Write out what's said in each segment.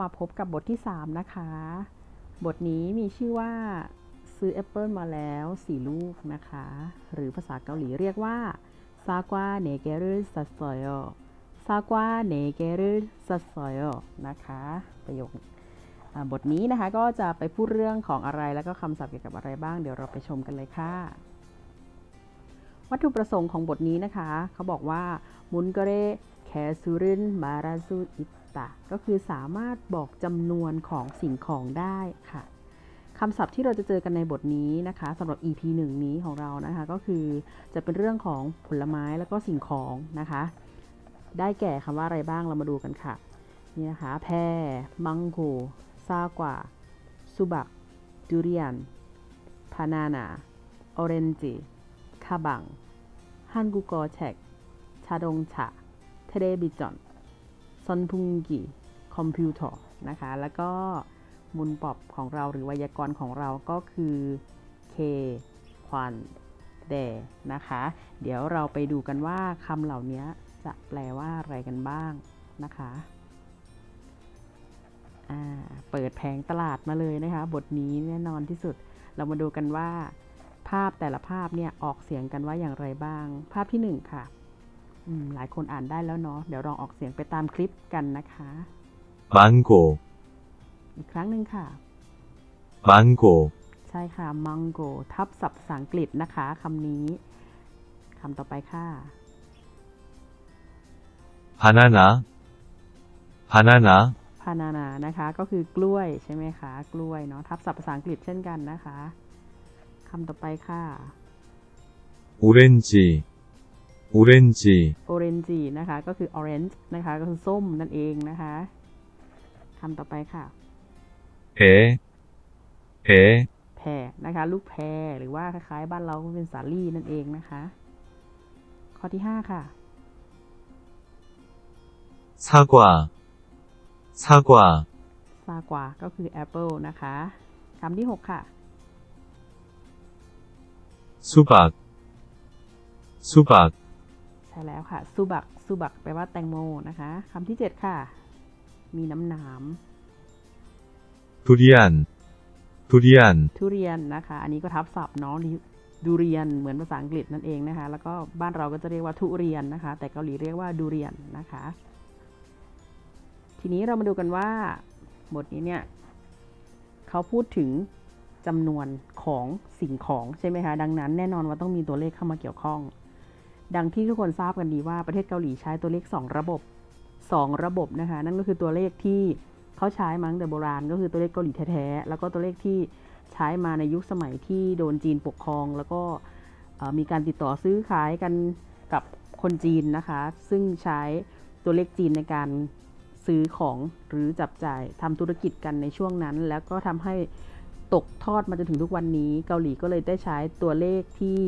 มาพบกับบทที่ 3 นะคะ บทนี้มีชื่อว่า ซื้อแอปเปิลมาแล้ว 4 ลูกนะคะ หรือภาษาเกาหลีเรียกว่าซากวาเนเกรุซัสโซโยซากวาเนเกรุซัสโซโยนะคะ ประโยคบทนี้นะคะก็จะไปพูดเรื่องของอะไรแล้วก็คำศัพท์เกี่ยวกับอะไรบ้าง เดี๋ยวเราไปชมกันเลยค่ะ วัตถุประสงค์ของบทนี้นะคะ เขาบอกว่ามุนกเรแคซูรินมาราซูอิต ตะก็คือสามารถบอกจำนวนของสิ่งของได้ค่ะคำศัพท์ที่เราจะเจอกันในบทนี้นะคะสำหรับ EP 1 นี้ของเรานะคะ ก็คือจะเป็นเรื่องของผลไม้แล้วก็สิ่งของนะคะ ได้แก่คำว่าอะไรบ้างเรามาดูกันค่ะ นี่นะคะ แพรมังโกซากวาซูบักดูเรียนพานานาออเรนจิคาบังฮันกุกอเชกชาดงฉะเทเลบิจอน ซอนพุงกีคอมพิวเตอร์นะคะ แล้วก็มุนปอบของเราหรือไวยากรณ์ของเราก็คือเคควันเดนะคะ เดี๋ยวเราไปดูกันว่าคำเหล่านี้จะแปลว่าอะไรกันบ้างนะคะเปิดแผงตลาดมาเลยนะคะ บทนี้แน่นอนที่สุด เรามาดูกันว่า ภาพแต่ละภาพเนี่ยออกเสียงกันว่าอย่างไรบ้าง ภาพที่หนึ่งค่ะ หลายคนอ่านได้แล้วเนาะ เดี๋ยวลองออกเสียงไปตามคลิปกันนะคะ 망고, อีกครั้งหนึ่งค่ะ 망고, ใช่ค่ะ mango ทับศัพท์ภาษาอังกฤษนะคะคำนี้คำต่อไปค่ะ 바나나, 바나나, พานานานะคะ ก็คือกล้วยใช่ไหมคะ กล้วยเนาะ ทับศัพท์ภาษาอังกฤษเช่นกันนะคะคำต่อไปค่ะ 오렌지, 오렌지, orange นะคะ ก็คือ orange นะคะ ก็คือส้มนั่นเองนะคะคำต่อไปค่ะ 배, 배, แพรนะคะ ลูกแพรหรือว่าคล้ายๆ บ้านเราก็เป็นสาลี่นั่นเองนะคะ ข้อที่ 5 ค่ะ 사과, 사과, ซากวาก็คือแอปเปิลนะคะคำที่ 6 ค่ะ 수박, 수박, ใ ช่แล้วค่ะซูบักซูบักแปลว่าแตงโมนะคะคำที่ 7 ค่ะ มีน้ำหนาม 두리안, 두리안, ทุเรียนนะคะ อันนี้ก็ทับศัพท์เนาะดูเรียนเหมือนภาษาอังกฤษนั่นเองนะคะ แล้วก็บ้านเราก็จะเรียกว่าทุเรียนนะคะ แต่เกาหลีเรียกว่าดูเรียนนะคะ ทีนี้เรามาดูกันว่าบทนี้เนี่ยเขาพูดถึงจำนวนของสิ่งของใช่ไหมคะ ดังนั้นแน่นอนว่าต้องมีตัวเลขเข้ามาเกี่ยวข้อง ดังที่ทุกคนทราบกันดีว่าประเทศเกาหลีใช้ตัวเลข 2 ระบบ 2 ระบบนะคะ นั่นก็คือตัวเลขที่เขาใช้มั้งแต่โบราณ ก็คือตัวเลขเกาหลีแท้ๆ แล้วก็ตัวเลขที่ใช้มาในยุคสมัยที่โดนจีนปกครอง แล้วก็มีการติดต่อซื้อขายกันกับคนจีนนะคะ ซึ่งใช้ตัวเลขจีนในการซื้อของหรือจับจ่ายทำธุรกิจกันในช่วงนั้น แล้วก็ทำให้ตกทอดมาจนถึงทุกวันนี้ เกาหลีก็เลยได้ใช้ตัวเลขที่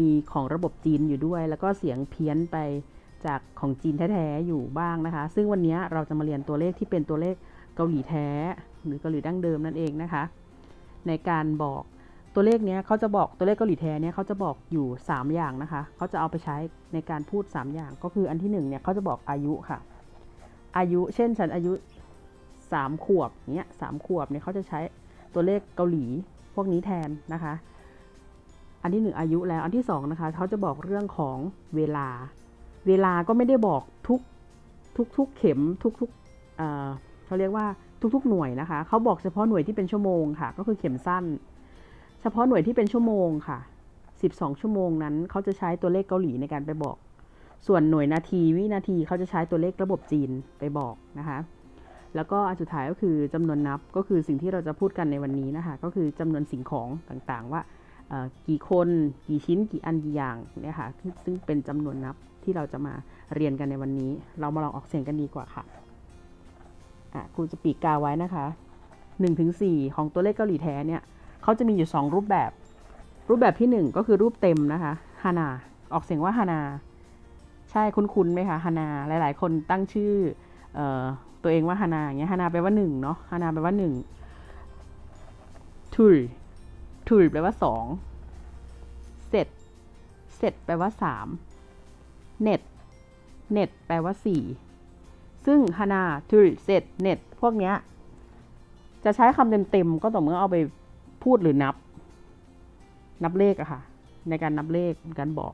มีของระบบจีนอยู่ด้วย แล้วก็เสียงเพี้ยนไปจากของจีนแท้ๆอยู่บ้างนะคะ ซึ่งวันนี้เราจะมาเรียนตัวเลขที่เป็นตัวเลขเกาหลีแท้ หรือเกาหลีดั้งเดิมนั่นเองนะคะ ในการบอกตัวเลขเนี้ยเขาจะบอกตัวเลขเกาหลีแท้เนี่ยเขาจะบอกอยู่ 3 อย่างนะคะเขาจะเอาไปใช้ในการพูด 3 อย่าง ก็คืออันที่1เนี่ยเขาจะบอกอายุค่ะ อายุเช่นฉันอายุ 3 ขวบเนี้ยสามขวบเนี่ยเขาจะใช้ตัวเลขเกาหลีพวกนี้แทนนะคะ อันที่หนึ่งอายุแล้วอันที่สองนะคะเขาจะบอกเรื่องของเวลา เวลาก็ไม่ได้บอกทุกทุกทุกเข็มทุกทุกเอ่อเขาเรียกว่าทุกๆหน่วยนะคะเขาบอกเฉพาะหน่วยที่เป็นชั่วโมงค่ะ ก็คือเข็มสั้น เฉพาะหน่วยที่เป็นชั่วโมงค่ะ 12 ชั่วโมงนั้นเขาจะใช้ตัวเลขเกาหลีในการไปบอก ส่วนหน่วยนาทีวินาทีเขาจะใช้ตัวเลขระบบจีนไปบอกนะคะแล้วก็อันสุดท้ายก็คือจำนวนนับก็คือสิ่งที่เราจะพูดกันในวันนี้นะคะ ก็คือจำนวนสิ่งของต่างๆ ว่า กี่คนกี่ชิ้นกี่อันกี่อย่างเนี่ยค่ะซึ่งเป็นจำนวนนับที่เราจะมาเรียนกันในวันนี้ เรามาลองออกเสียงกันดีกว่าค่ะครูจะปีกกาไว้นะคะ1ถึง4ของตัวเลขเกาหลีแท้เนี่ยเขาจะมีอยู่ 2 รูปแบบ รูปแบบที่ 1 ก็คือรูปเต็มนะคะฮานาออกเสียงว่าฮานาใช่คุ้นๆไหมคะฮานาหลายๆ คนตั้งชื่อออตัวเองว่าฮานาอย่างเงี้ยฮานาแปลว่าหนึ่งเนาะฮานาแปลว่าหนึ่งทุย ทุยแปลว่าสองเสร็จเสร็จแปลว่าสามเน็ตเน็ตแปลว่าสี่ซึ่งฮานาทูริเซตเน็ตพวกเนี้ยจะใช้คำเต็มๆก็ต่อเมื่อเอาไปพูดหรือนับ นับเลขอะค่ะ ในการนับเลขในการบอก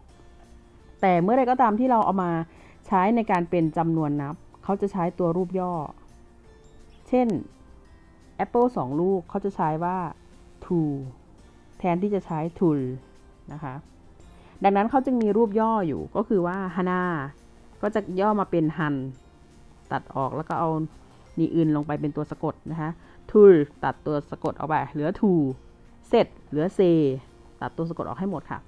แต่เมื่อใดก็ตามที่เราเอามาใช้ในการเป็นจำนวนนับ เขาจะใช้ตัวรูปย่อ เช่น Apple สองลูกเขาจะใช้ว่า two แทนที่จะใช้ tul นะคะ ดังนั้นเขาจึงมีรูปย่ออยู่ก็คือว่า hana ก็จะย่อมาเป็น han ตัดออกแล้วก็เอานีอื่นลงไปเป็นตัวสะกดนะคะ tul ตัดตัวสะกดออกไป เหลือ tu set เหลือ se ตัดตัวสะกดออกให้หมดค่ะ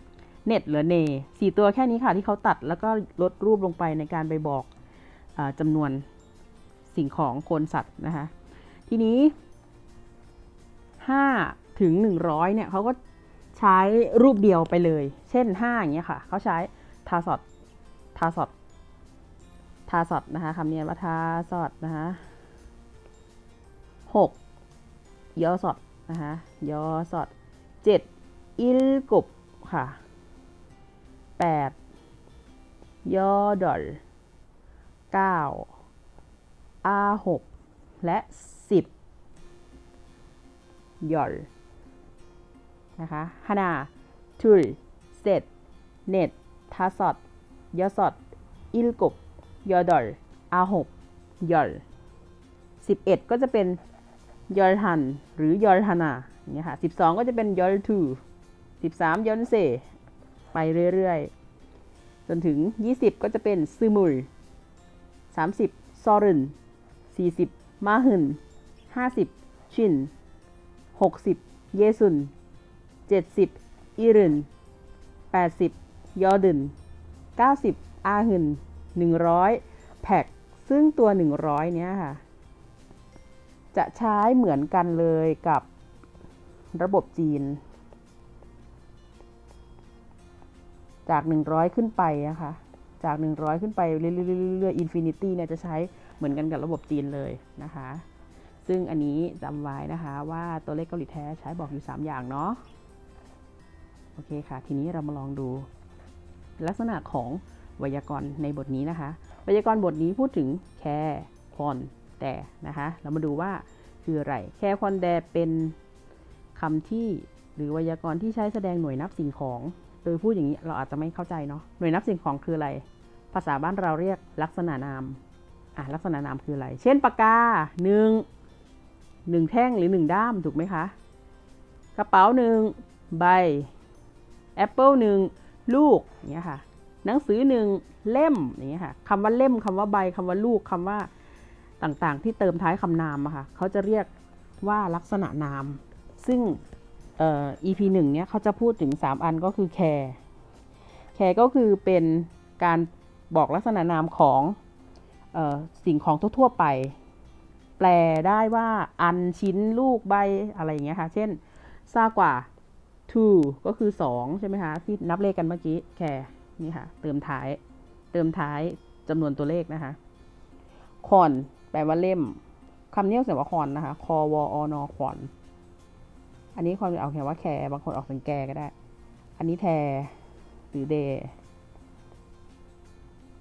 net เหลือ ne สี่ตัวแค่นี้ค่ะที่เขาตัดแล้วก็ลดรูปลงไปในการไปบอกอจำนวนสิ่งของคนสัตว์นะคะ ทีนี้5 ถึง 100เนี่ยเขาก็ใช้รูปเดียวไปเลย เช่น 5 อย่างเงี้ยค่ะ เขาใช้ทาสอดทาสอดทาสอดนะคะคำนี้ว่าทาสอดนะคะ6ยอสอดนะคะยอสอด7อิลกุบค่ะ8ยอดอล9อา6และ10ยอล นะคะฮานาทุลเซตเน็ตทาสอดยอสอดอิลกุบยอดอลอาหกยอลสิบเอ็ดก็จะเป็นยอลฮันหรือยอลฮานาเงี้ยค่ะสิบสองก็จะเป็นยอลทูสิบสามยอลเซไปเรื่อยๆ จนถึงยี่สิบก็จะเป็นซึมุลสามสิบซอรุนสี่สิบมาหึนห้าสิบชินหกสิบเยซุน เจ็ดสิบอิรุนแปดสิบยอดึนเก้าสิบอาหึนหนึ่งร้อยแพ็กซึ่งตัวหนึ่งร้อยเนี้ยค่ะ จะใช้เหมือนกันเลยกับระบบจีน จากหนึ่งร้อยขึ้นไปนะคะ จากหนึ่งร้อยขึ้นไปเรื่อยๆอินฟินิตี้เนี่ยจะใช้เหมือนกันกับระบบจีนเลยนะคะ ซึ่งอันนี้จำไว้นะคะว่าตัวเลขเกาหลีแท้ใช้บอกอยู่ 3 อย่างเนาะ อเคค่ะ ทีนี้เรามาลองดู ลักษณะของไวยากรณ์ในบทนี้นะคะไวยากรณ์บทนี้พูดถึงแคร์คอนแต่นะคะ เรามาดูว่าคืออะไร แคร์คอนแดเป็นคำที่หรือไวยากรณ์ที่ใช้แสดงหน่วยนับสิ่งของ โดยพูดอย่างนี้เราอาจจะไม่เข้าใจเนาะหน่วยนับสิ่งของคืออะไร ภาษาบ้านเราเรียกลักษณะนามอะลักษณะนามคืออะไร เช่นปากกาหนึ่งหนึ่งแท่งหรือหนึ่งด้ามถูกไหมคะ กระเป๋าหนึ่งใบ แอปเปิลหนึ่งลูกอย่างเงี้ยค่ะ หนังสือหนึ่งเล่มอย่างเงี้ยค่ะคำว่าเล่มคำว่าใบคำว่าลูกคำว่าต่างๆ ที่เติมท้ายคำนามอะค่ะเขาจะเรียกว่าลักษณะนาม ซึ่งเอ่อ EP หนึ่งเนี้ยเขาจะพูดถึง 3 อันก็คือแคร์แคร์ก็คือเป็นการบอกลักษณะนามของเออสิ่งของทั่วๆไป แปลได้ว่าอันชิ้นลูกใบอะไรอย่างเงี้ยค่ะ เช่นซากว่า two ก็คือ 2 ใช่ไหมคะที่นับเลขกันเมื่อกี้แค่นี่ค่ะ เติมท้าย เติมท้ายจำนวนตัวเลขนะคะคอนแปลว่าเล่มคำนี้เสียงว่าคอนนะคะคอวออนอคอนอันนี้คนเอาแค่ว่าแคร์บางคนออกเป็นแกก็ได้ อันนี้แทหรือเด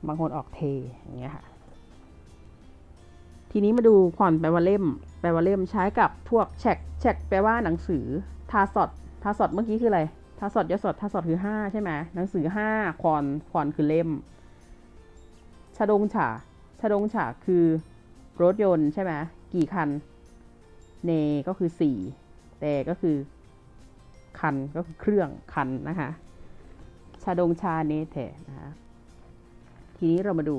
บางคนออกเทอย่างเงี้ยค่ะ ทีนี้มาดูควอนแปลว่าเล่ม แปลว่าเล่มใช้กับพวกแชกแชกแปลว่าหนังสือ ทาสอด ทาสอดเมื่อกี้คืออะไร ทาสอดยศอดทาสอดคือห้าใช่ไหมหนังสือห้าควอนควอนคือเล่ม ชาดงฉาชาดงฉาคือรถยนต์ใช่ไหมกี่คัน เนก็คือสี่แต่ก็คือ คันก็คือเครื่องคันนะคะ ชาดงชาเนเทนะคะ ทีนี้เรามาดู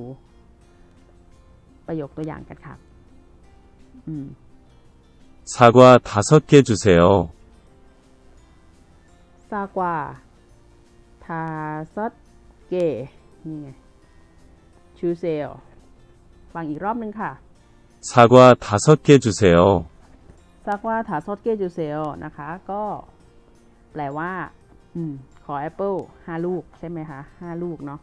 ประโยคตัวอย่างกันค่ะ อืม 사과 다섯 개 주세요. ซากวาทาซอดเก นี่ไง ชูเซล ฟังอีกรอบนึงค่ะ 사과 다섯 개 주세요. ซากวาทาซอดเกจูเซลนะคะ ก็แปลว่า อืม ขอแอปเปิลห้าลูกใช่ไหมคะห้าลูกเนาะ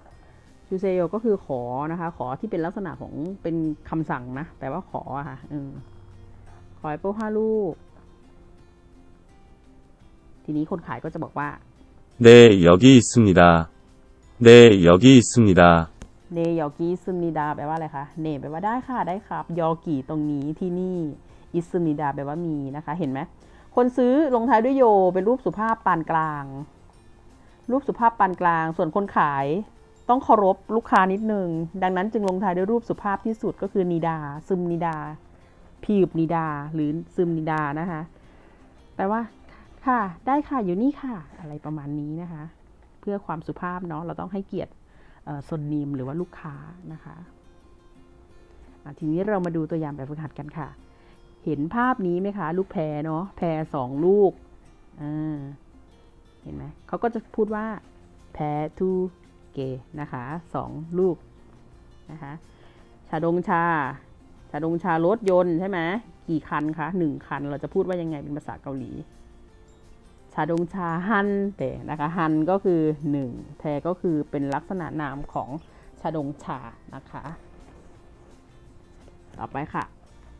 ชูเซลก็คือขอนะคะ ขอที่เป็นลักษณะของเป็นคำสั่งนะ แต่ว่าขออะค่ะอืมขอแอปเปิลห้าลูก ทีนี้คนขายก็จะบอกว่า 네, 여기 있습니다. 네, 여기 있습니다. เนยอกีซึมนิดาแปลว่าอะไรคะ เนแปลว่าได้ค่ะได้ครับ ยอกีตรงนี้ที่นี่ อิซึมนิดาแปลว่ามีนะคะ เห็นไหม คนซื้อลงท้ายด้วยโย เป็นรูปสุภาพปานกลาง รูปสุภาพปานกลาง ส่วนคนขายต้องเคารพลูกค้านิดนึง ดังนั้นจึงลงท้ายด้วยรูปสุภาพที่สุดก็คือนิดา ซึมนิดา พีบนิดา หรือซึมนิดานะคะ แปลว่า ค่ะ ได้ค่ะอยู่นี่ค่ะ อะไรประมาณนี้นะคะ เพื่อความสุภาพเนาะเราต้องให้เกียรติสนนิมหรือว่าลูกค้านะคะทีนี้เรามาดูตัวอย่างแบบฝึกหัดกันค่ะ เห็นภาพนี้ไหมคะ ลูกแพรเนาะแพรสองลูกเห็นไหมเขาก็จะพูดว่าแพรทูเกนะคะสองลูกนะคะชาดงชา ชาดงชารถยนต์ใช่ไหมกี่คันคะหนึ่งคันเราจะพูดว่ายังไงเป็นภาษาเกาหลีาดงชาฮันเตนะคะฮันก็คือหนึ่งแทก็คือเป็นลักษณะนามของชาดงชานะคะ ต่อไปค่ะ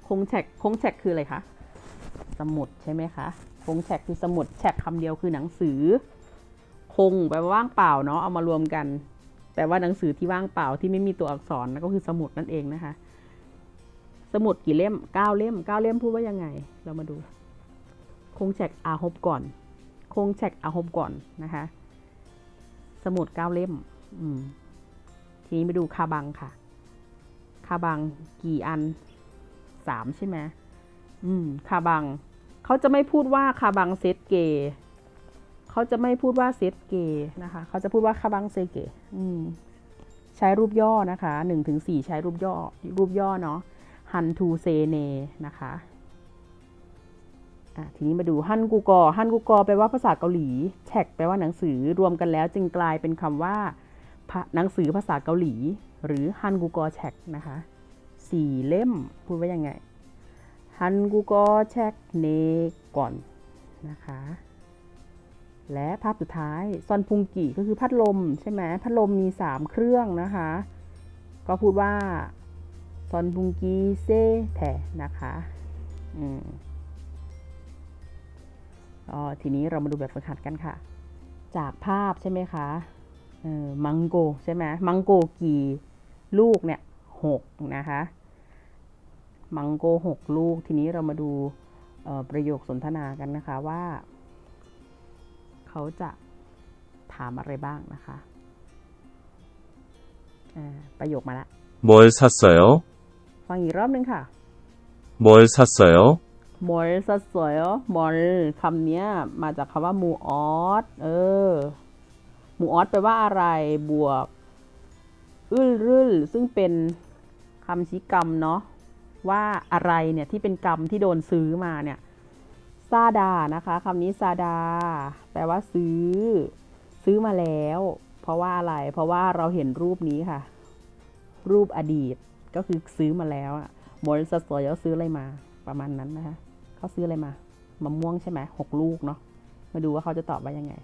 คงแฉกคงแฉกคืออะไรคะสมุดใช่ไหมคะคงแฉกคือสมุดแฉกคำเดียวคือหนังสือ คงแปลว่าว่างเปล่าเนาะเอามารวมกันแปลว่าหนังสือที่ว่างเปล่าที่ไม่มีตัวอักษรนั่นก็คือสมุดนั่นเองนะคะ สมุดกี่เล่มเก้าเล่มเก้าเล่มพูดว่ายังไง เรามาดู คงแฉกอาฮบก่อน คงแฉกอาฮบก่อนนะคะ สมุดเก้าเล่มมทีนี้มาดูคาบังค่ะ คาบังกี่อันสามใช่ไหมอืมคาบัง เขาจะไม่พูดว่าคาบังเซตเกเขาจะไม่พูดว่าเซตเกนะคะ เขาจะพูดว่าคาบังเซเกอืมใช้รูปย่อนะคะหนึ่งถึงสี่ใช้รูปย่อ รูปย่อเนาะฮันทูเซเนนะคะ ทีนี้มาดูฮันกูกอฮันกูกอแปลว่าภาษาเกาหลีแท็กแปลว่าหนังสือรวมกันแล้ว จึงกลายเป็นคำว่าหนังสือภาษาเกาหลี หรือฮันกูกอแท็กนะคะสี่เล่มพูดว่ายังไงฮันกูกอแท็กเนก่อนนะคะและภาพสุดท้ายซอนพุงกีก็คือพัดลมใช่ไหมพัดลมมีสามเครื่องนะคะ ก็พูดว่าซอนพุงกีเซแทนะคะ อืม อ๋อทีนี้เรามาดูแบบฝึกหัดกันค่ะ จากภาพใช่ไหมคะเออมังโกใช่ไหมมังโกกี่ลูกเนี่ยหกนะคะ มังโกหกลูก ทีนี้เรามาดูเอ่อประโยคสนทนากันนะคะว่า เขาจะถามอะไรบ้างนะคะอ่าประโยคมาละ 뭘 샀어요? ฟังอีกรอบนึงค่ะ 뭘 샀어요? มอลสสวยมอลคำนี้มาจากคำว่ามูออสเออมูออสแปลว่าอะไรบวกอึลรึลซึ่งเป็นคำชี้กรรมเนาะว่าอะไรเนี่ยที่เป็นกรรมที่โดนซื้อมาเนี่ยซาดานะคะคำนี้ซาดา แปลว่าซื้อ ซื้อมาแล้ว เพราะว่าอะไร เพราะว่าเราเห็นรูปนี้ค่ะ รูปอดีตก็คือซื้อมาแล้วอะมอลสสวยซื้ออะไรมาประมาณนั้นนะคะ เขาซื้ออะไรมามะม่วงใช่ไหมหกลูกเนาะมาดูว่าเขาจะตอบว่ายังไง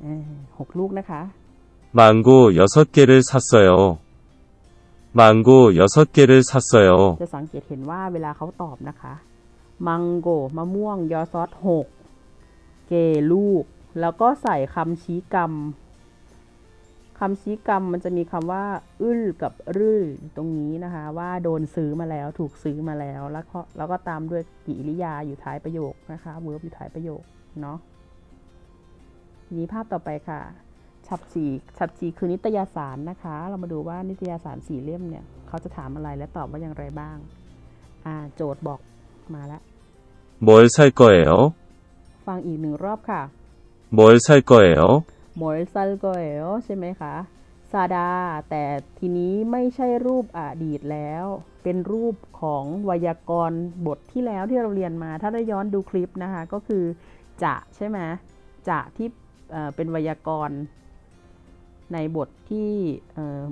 เออหกลูกนะคะ 망고 6개를 샀어요. 망고 6개를 샀어요. จะสังเกตเห็นว่าเวลาเขาตอบนะคะ มังโกมะม่วง ยอซอสหกเกลูก แล้วก็ใส่คำชี้กรรม คำชี้กรรมมันจะมีคำว่า อึลกับรื่อตรงนี้นะคะ ว่าโดนซื้อมาแล้วถูกซื้อมาแล้ว แล้วก็แล้วก็ตามด้วยกิริยาอยู่ท้ายประโยคนะคะเวิร์บอยู่ท้ายประโยคเนาะทีนี้ภาพต่อไปค่ะ ฉับจีฉับจีคือนิตยสารนะคะ เรามาดูว่านิตยสารสี่เล่มเนี่ย เขาจะถามอะไรและตอบว่าอย่างไรบ้าง อ่า โจทย์บอกมาแล้ว 뭘 살 거예요? ฟังอีกหนึ่งรอบค่ะ 뭘 살 거예요? มอริซัลโกเอลใช่ไหมคะซาดา แต่ทีนี้ไม่ใช่รูปอดีตแล้ว เป็นรูปของไวยากรณ์บทที่แล้วที่เราเรียนมา ถ้าได้ย้อนดูคลิปนะคะ ก็คือจะใช่ไหมจะที่เป็นไวยากรณ์ในบทที่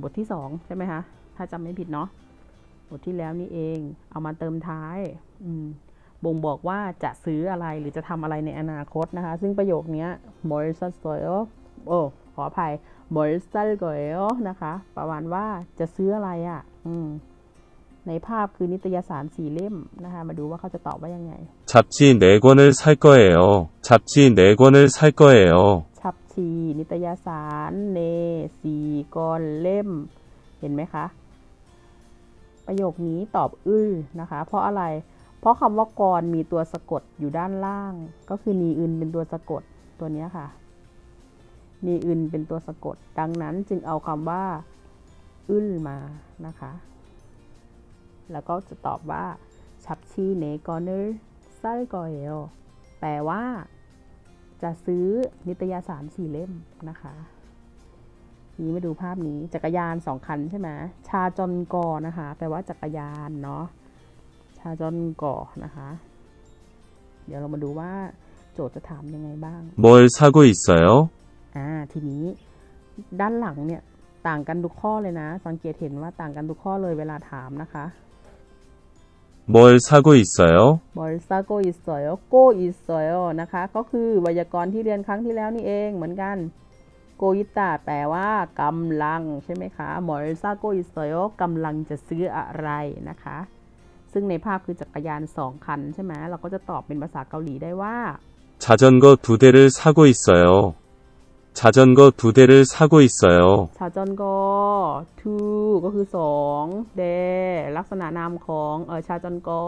บทที่สองใช่ไหมคะ ถ้าจำไม่ผิดเนาะ บทที่แล้วนี่เอง เอามาเติมท้ายบ่งบอกว่าจะซื้ออะไรหรือจะทำอะไรในอนาคตนะคะ ซึ่งประโยคเนี้ย m o r i s a s o y o โอ้ ขออภัย m o r i s a s o y o นะคะ ประมาณว่าจะซื้ออะไรอะ่ะ อืม ในภาพคือนิตยสารสี่เล่มนะคะ มาดูว่าเขาจะตอบว่ายังไง 잡지 4권을 살 거예요. 잡지 4권을 살 거예요. ชับชี นิตยสาร เนสี่กอนเล่ม เห็นไหมคะ ประโยคนี้ตอบอื้อนะคะ เพราะอะไร เพราะคำว่ากรมีตัวสะกดอยู่ด้านล่าง ก็คือนีอึนเป็นตัวสะกดตัวเนี้ยค่ะ นีอึนเป็นตัวสะกด ดังนั้นจึงเอาคำว่า อึ้นมานะคะ แล้วก็จะตอบว่า ชับชีเนกอเนอร์ไซกอเอลแปลว่า จะซื้อนิตยสารสี่เล่มนะคะ นี้มาดูภาพนี้จักรยานสองคันใช่ไหมชาจอนกอนะคะ แปลว่าจักรยานเนาะชาจอนกอนะคะ เดี๋ยวเรามาดูว่าโจทย์จะถามยังไงบ้าง 뭘 사고 있어요? อ่า ทีนี้ด้านหลังเนี่ยต่างกันทุกข้อเลยนะ สังเกตเห็นว่าต่างกันทุกข้อเลยเวลาถามนะคะ 뭘 사고 있어요? บริซาโกอิสโยโกอิสโยนะคะ ก็คือไวยากรณ์ที่เรียนครั้งที่แล้วนี่เองเหมือนกัน โกอิตาแปลว่ากำลังใช่ไหมคะบริซาโกอิสโยกำลังจะซื้ออะไรนะคะ ซึ่งในภาพคือจักรยานสองคันใช่ไหมเราก็จะตอบเป็นภาษาเกาหลีได้ว่า 자전거 두 대를 사고 있어요. 자전거 두 대를 사고 있어요. ชาจอนกอทูก็คือสองเดลักษณะนามของเออชาจอนกอ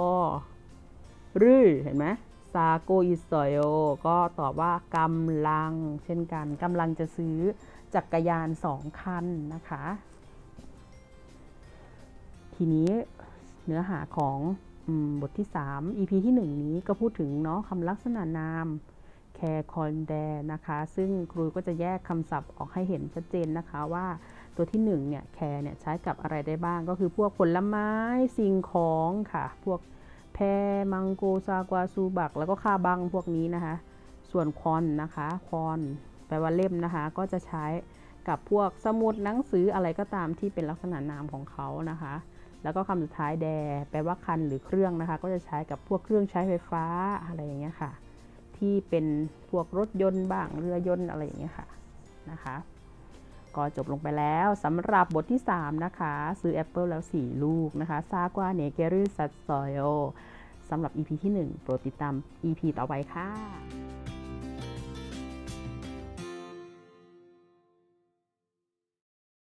รือเห็นไหมซาโกอิโซโยก็ตอบว่ากำลัง เช่นกันกำลังจะซื้อจักรยานสองคันนะคะ ทีนี้เนื้อหาของอมบทที่ 3 EP ที่ 1 นี้ก็พูดถึงเนาะคำลักษณะนาม แคร์คอนแดนะคะ ซึ่งครูก็จะแยกคำศัพท์ออกให้เห็นชัดเจนนะคะว่าตัวที่1เนี่ยแคร์เนี่ยใช้กับอะไรได้บ้าง ก็คือพวกผลไม้สิ่งของค่ะ พวกแพรมังโกซากวาซูบัก แล้วก็คาบังพวกนี้นะคะ ส่วนคอนนะคะคอนแปลว่าเล่มนะคะ ก็จะใช้กับพวกสมุดหนังสืออะไรก็ตามที่เป็นลักษณะนามของเขานะคะ แล้วก็คำสุดท้ายแดแปลว่าคันหรือเครื่องนะคะ ก็จะใช้กับพวกเครื่องใช้ไฟฟ้าอะไรอย่างเงี้ยค่ะ ที่เป็นพวกรถยนต์บ้างเรือยนต์อะไรอย่างเงี้ยค่ะนะคะก็จบลงไปแล้วสำหรับบทที่ 3 นะคะ ซื้อแอปเปิลแล้ว 4 ลูกนะคะซากว่าเนเกริสัตโซโยสำหรับ EP ที่ 1 โปรดติดตาม EP ต่อไปค่ะ